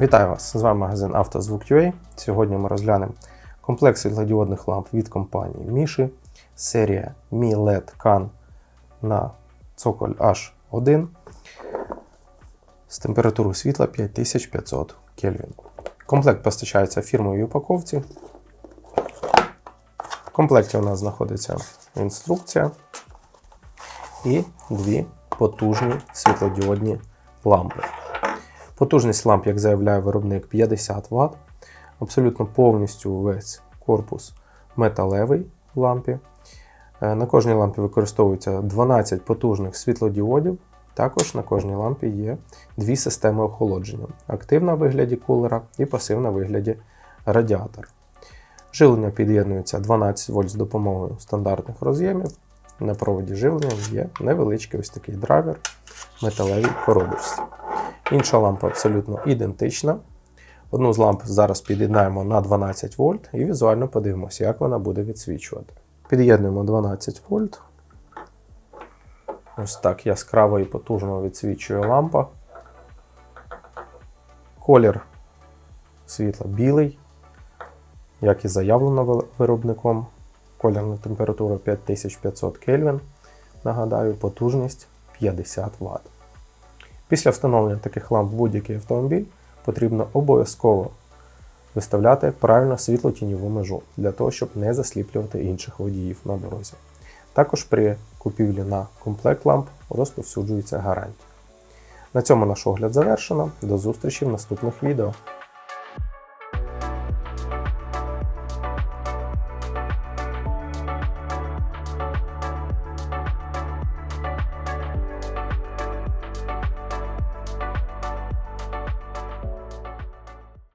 Вітаю вас! З вами магазин «Автозвук.UA». Сьогодні ми розглянемо комплект світлодіодних ламп від компанії Міші, серія Mi LED CAN на цоколь H1 з температурою світла 5500 Кельвін. Комплект постачається фірмовій упаковці. В комплекті у нас знаходиться інструкція і дві потужні світлодіодні лампи. Потужність ламп, як заявляє виробник, 50 Вт. Абсолютно повністю весь корпус металевий лампі. Е, На кожній лампі використовується 12 потужних світлодіодів. Також на кожній лампі є дві системи охолодження: активна в вигляді кулера і пасивна в вигляді радіатора. Живлення під'єднується 12 вольт з допомогою стандартних роз'ємів. На проводі живлення є невеличкий ось такий драйвер металевій коробочці. Інша лампа абсолютно ідентична. Одну з ламп зараз під'єднаємо на 12 вольт і візуально подивимося, як вона буде відсвічувати. Під'єднуємо 12 вольт. Ось так яскраво і потужно відсвічує лампа. Колір світла білий, як і заявлено виробником. Колірна температура 5500 Кельвін. Нагадаю, потужність 50 Вт. Після встановлення таких ламп в будь-який автомобіль потрібно обов'язково виставляти правильно світло-тіньову межу для того, щоб не засліплювати інших водіїв на дорозі. Також при купівлі на комплект ламп розповсюджується гарантія. На цьому наш огляд завершено. До зустрічі в наступних відео.